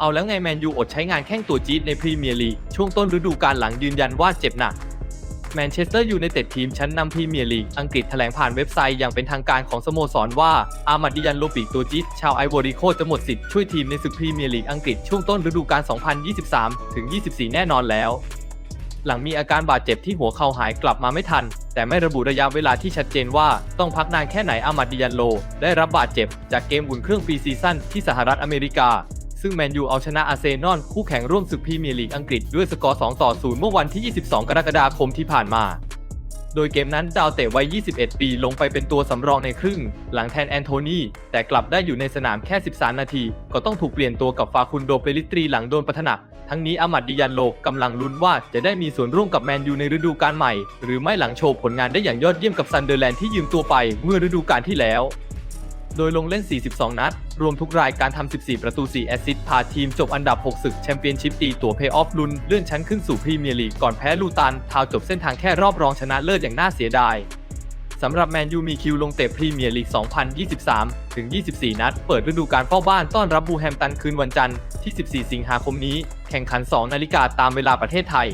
เอาแล้วไงแมนยูอดใช้งานแข้งตัวจี๊ดในพรีเมียร์ลีกช่วงต้นฤดูกาลหลังยืนยันว่าเจ็บหนักแมนเชสเตอร์ยูไนเต็ดทีมชั้นนำพรีเมียร์ลีก อังกฤษแถลงผ่านเว็บไซต์อย่างเป็นทางการของสโมสรว่า อามัดดิยันโลปิกตัวจี๊ดชาวไอวอรีโคจะหมดสิทธิ์ช่วยทีมในศึกพรีเมียร์ลีกอังกฤษช่วงต้นฤดูกาล 2023 ถึง 24 แน่นอนแล้ว หลังมีอาการบาดเจ็บที่หัวเข่าหายกลับมาไม่ทัน แต่ไม่ระบุระยะเวลาที่ชัดเจนว่าต้องพักนานแค่ไหนอามัดดิยันโล ได้รับบาดเจ็บ จากเกมอุ่นเครื่องปีซีซั่นที่สหรัฐอเมริกา ซึ่งแมนยูเอาชนะอาร์เซนอลคู่แข่งร่วมศึกพรีเมียร์ลีกอังกฤษด้วยสกอร์ 2 ต่อ 0 เมื่อวันที่ 22 กรกฎาคมที่ผ่านมา โดยเกมนั้นดาวเตะวัย 21 ปีลงไปเป็นตัวสำรองในครึ่ง หลังแทนแอนโทนีแต่กลับได้อยู่ในสนามแค่ 13 นาที ก็ต้องถูกเปลี่ยนตัวกับฟาคุนโดเปริตรีหลังโดนปะทหนักทั้งนี้อามัดดิยันโลกำลังลุ้นว่าจะได้มีส่วนร่วมกับแมนยูในฤดูกาลใหม่ หรือไม่หลังโชว์ผลงานได้อย่างยอดเยี่ยมกับซันเดอร์แลนด์ที่ยืมตัวไปเมื่อฤดูกาลที่แล้ว โดยลงเล่น 42 นัด รวมทุกรายการทำ 14 ประตู 4 แอสซิสต์ พาทีมจบอันดับ 6 ศึกแชมเปี้ยนชิพตีตัวเพย์ออฟลุน เลื่อนชั้นขึ้นสู่พรีเมียร์ลีกก่อนแพ้ลูตัน ทาวจบเส้นทางแค่รอบรองชนะเลิศอย่างน่าเสียดายสำหรับแมนยูมีคิวลงเตะพรีเมียร์ลีก 2023 ถึง 24 นัด เปิดฤดูกาลเฝ้าบ้านต้อนรับบูแฮมตันคืนวันจันทร์ที่ 14 สิงหาคมนี้ แข่งขัน 2 นาฬิกาตามเวลาประเทศไทย